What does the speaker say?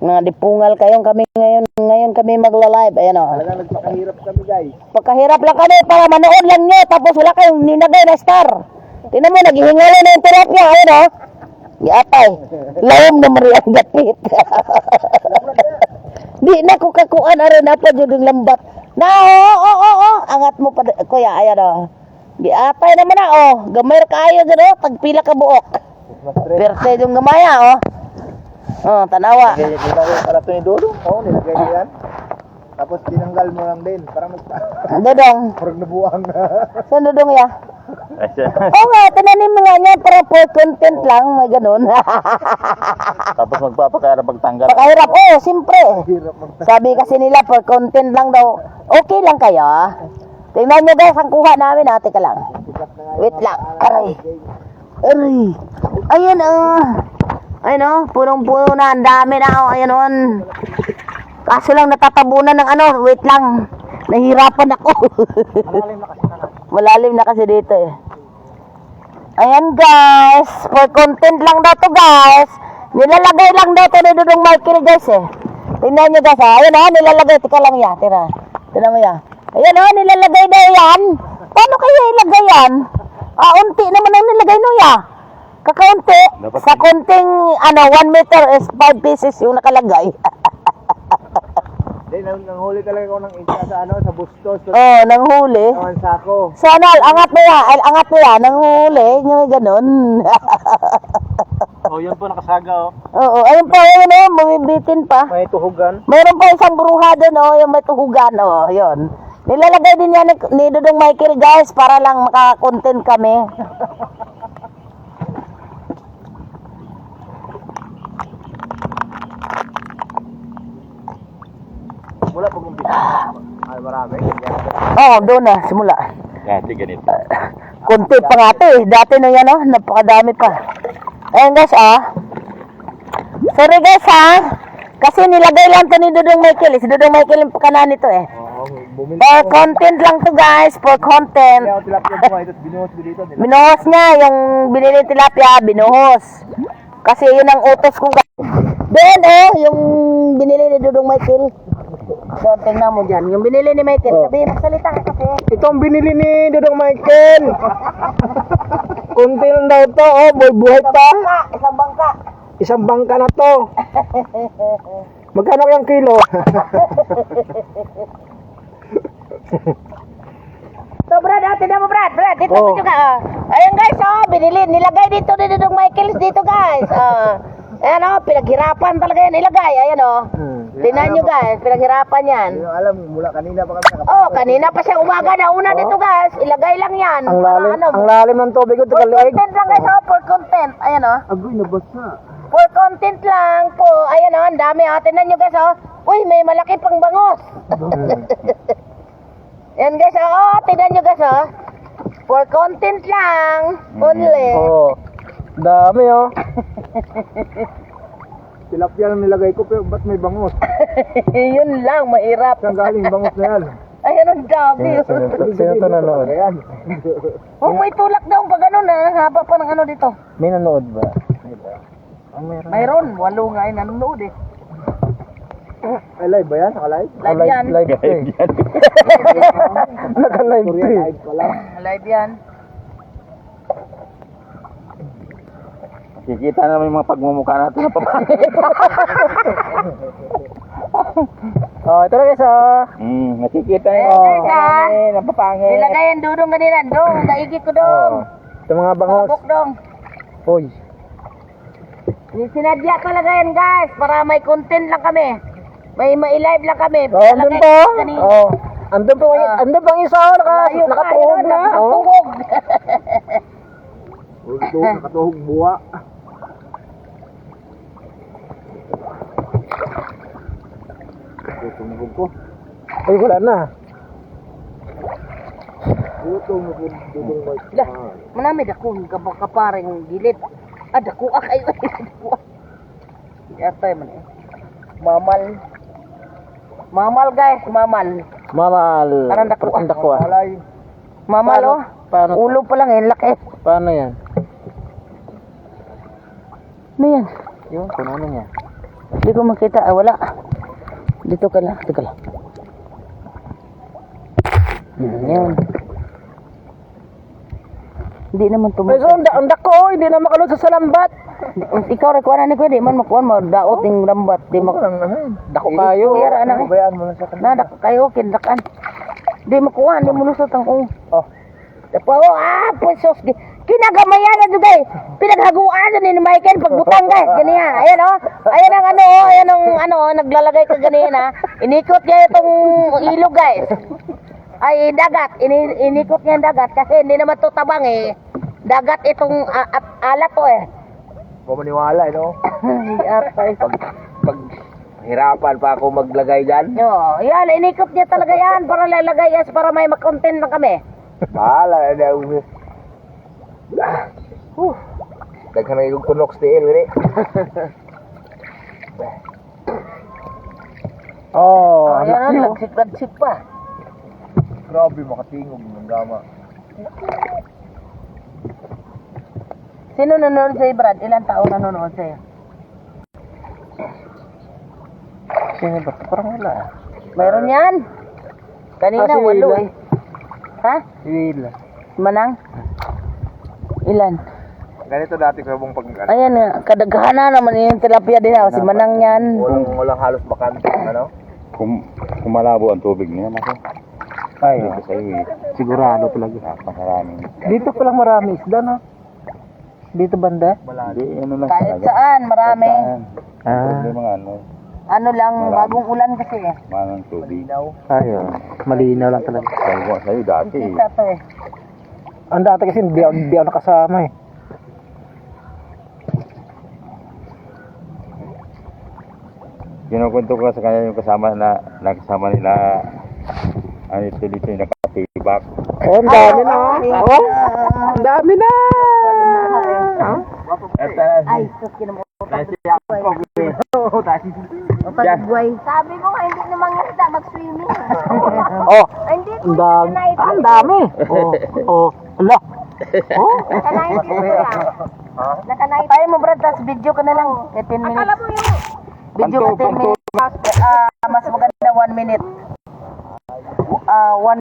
Nga dipungal kayong kami ngayon. Ngayon kami magla-live. Ayan o. Talagang nagpakahirap kami guys. Pagkahirap lang kami para manood lang nyo. Tapos wala kayong ninagay na star. Tingnan mo, naghihingalay na yung terapya. Ayun o. Giatay. Lawom na Mariang Gapit. Di na ko kakuan aron na pa jud yung lambat. Na oo oo oo. Angat mo pa kuya ayan o. Giatay naman na o. Gamay kayo dyan o. Tagpila ka buok. Perte yung gamaya o. Oh, tanawa. Kaya kita ko pala ito ni Dodo. Oo, nilagay ko yan. Tapos tinanggal mo lang din. Parang magpa... Dodong. Parang nabuang na. Saan dodong ya? Oo nga, tinanim mo nga niya para for content lang, may ganun. Tapos magpapakara pagtanggal. Pakahirap, oo, siyempre. Hirap mag... Sabi kasi nila for content lang daw. Okay lang kayo, ah. Tingnan nyo guys, ang kuha namin, ate ka lang. Wait lang, aray. Aray. Ayan, ah. Ayun, oh, punong-puno na, ang dami na, oh, ayan, on. Kaso lang natatabunan ng ano, wait lang. Nahirapan ako. Malalim na kasi dito eh. Ayan guys, for content lang daw to guys. Nilalagay lang daw to ni Dudong Michael guys eh. Tingnan nyo guys ha. Ayan ha, nilalagay. Tika lang ya, tira. Tingnan mo ya. Ayan ha, nilalagay daw yan. Paano kaya ilagay yan? Ah, unti naman ang nilagay no ya. Kakaunti. Dapat- Sa konting, ano, 1 meter is 5 pieces yung nakalagay. Hindi, nang, nanghuli talaga ako ng isa sa ano, sa bustos. Sa oh, nang huli. naman sako. Sana, angat mo yan. Angat mo yan. Nang huli. Yung ganun. Oh, yun po nakasaga oh. Oo, ayun pa, ayun oh, bumibitin pa. May tuhugan. Mayroon pa isang bruha doon, oh, yung may tuhugan, oh, yun. Nilalagay din yan ni, ni Dudong Michael, guys, para lang makakontent kami. Mula pag umpisa. Ay, marami. Oo, oh, doon na, simula. Dati ganito. Kunti pa nga ito eh. Dati na yan, oh, napakadami pa. Ayun, guys, ah. Sorry, guys, ha. Kasi nilagay lang to ni Dudong Michael. eh. Si Dudong Michael yung pakanan nito, eh. For content lang to, guys. For content. Binuhos niya, yung binili tilapia, binuhos. Kasi yun ang utos ko. Doon oh, yung binili ni Dudong Michael. Doon, tingnan mo dyan. Yung binili ni Michael. Oh. Sabi, magsalita ka kasi. Ito ang binili ni Dudong Michael. Kunti lang daw to, oh, boy, buhay pa. Bangka, isang bangka. Isang bangka na to. Magkano yung kilo? So, Brad, oh, tingnan mo, Brad. Brad, dito Oh. oh. ka. Oh. Ayun, guys, oh, binili. Nilagay dito ni Dudong Michael dito, guys. Oh. Ayan, oh, pinaghirapan talaga yan ilagay. Ayan, oh. Hmm. Tingnan nyo, guys. Pinaghirapan yan. Hindi alam, mula kanina pa kami nakapasok. Oh, kanina pa siya umaga na una dito, guys. Ilagay lang yan. Ang lalim, ano, ang lalim ng tubig ko, For tagalig. content lang guys, oh, for content. Ayan oh. Agoy, nabasa. For content lang po. Ayan oh, ang dami oh. Tingnan nyo guys oh. Uy, may malaki pang bangos. Ayan guys oh. oh, tingnan nyo guys oh. For content lang. Only. Oo. Dami oh. Tilapia lang nilagay ko, pero ba't may bangos? Yun lang, mahirap. Saan galing bangos na yan? Ayan ang dami. Sino to nanood? Ayan. Oh, may tulak daw pag ano na. Ang haba pa ng ano dito. May nanood ba? Ang meron. Mayroon. Walo nga ay nanonood eh. Ay, live ba yan? Naka-live? Live yan. Live eh. Naka-live eh. Live yan. Kikita naman yung mga pagmumukha natin na papa. oh, ito na guys oh. Hmm, nakikita Eh, nyo. guys, ah. Ano eh, napapangit. Nilagay ang dudong kanina. Dong, naigi ko dong. Oh. Ito mga bangos. Sabok dong. Uy. Sinadya talaga yan guys, para may content lang kami. May ma-live lang kami. Oh, andun ko kanina. Oh. Andun pa, Ah. andun ang isa, oh, naka, pa, nakatuhog ayun, na. Oh. Nakatuhog. Ito, nakatuhog buwa. Tumugog ko. Ay, wala na. Ito, tumugog, dudong mic. Lah, manami dako kabak kaparing dilit. Ah, dako ah kayo. Dako. Yata man eh. Mamal. Mamal guys, mamal. Mamal. Parang dako. Parang dako ah. Mamal oh. Paano? Ulo pa lang eh, laki. Paano yan? Ano yan? Yun, kung ano niya. Hindi ko makita. Ah, wala. Dito ka lang. Dito ka lang. Hmm, yun. Hindi naman tumakas. so, ang, ang dako, oh, hindi na makalot sa salambat. Ikaw rin, kuha na ni Kuya. Di man makuha mo. Daot yung lambat. Di mo. Ano, dako kayo. Kuya, ano, eh. Bayaan mo na sa kanila. Nadak kayo, kindakan. Di makuha. Di mo lusot ang kung. Oh. Tapo, ah, pusos. Kinagamayan na dugay. Pinaghaguan na ni Michael pagbutang guys. Ganyan. Ayan oh. Ayan ang ano, oh. ayan ang ano, oh, naglalagay ka ganyan Inikot niya itong ilog guys. Ay, dagat. Ini, inikot niya dagat kasi hindi naman to tabang eh. Dagat itong a- at alat to eh. Huwag maniwala, eh, no? Eh. Pag, pag hirapan pa ako maglagay dyan. No, yan, inikot niya talaga yan para lalagay yan para may makontent na kami. Bahala na na. Huh. Daghan na yung kunok steel, gani. oh, Oh, yan, lagsik-lagsik pa. Grabe, makatingog ng gama. Sino nanonood sa'yo, Brad? Ilan taon nanonood sa'yo? Sino ba? Parang wala. Mayroon yan. Kanina, Ah, si walo Wila. eh. Ha? Wila. Manang? Ilan? Ganito dati ko bang pag Ayan nga, kadaghan na naman yung tilapia din ako. Si Manang yan. walang, walang halos bakante, ano? Kung, kung malabo ang tubig niya, nako. Ay, Dito sa iyo eh. sigurado talaga. Napakaraming. Dito pa lang marami isda, no? Dito banda? Hindi, ano lang Kahit talaga. saan, marami. Saan? Ah. Problema nga, ano, Ano lang, Marami. bagong ulan kasi eh. manang tubig. Ayun. Malinaw lang talaga. Sabi ko sa'yo dati, Kita to eh. Ang dati kasi hindi, ako- hindi ako nakasama eh. kinukwento ko sa kanya yung kasama na, nakasama nila, ano ito dito yung nakatibak. Oh, ang dami na. Oh, ang dami na. At, uh, Ay, sus, ako Pagbuhay. Sabi mo nga, hindi naman isda mag-swimming. Oh, hindi ang dami. Ah, Ang dami. Oh, oh, ala. Oh, Nakanayin dito kuya. Nakanayin. Tayo mo, Brad, tapos video ka na lang. Eh, 10 minutes. Akala mo yung... Video ka 10 minutes. Ah, mas maganda 1 minute. Ah, 1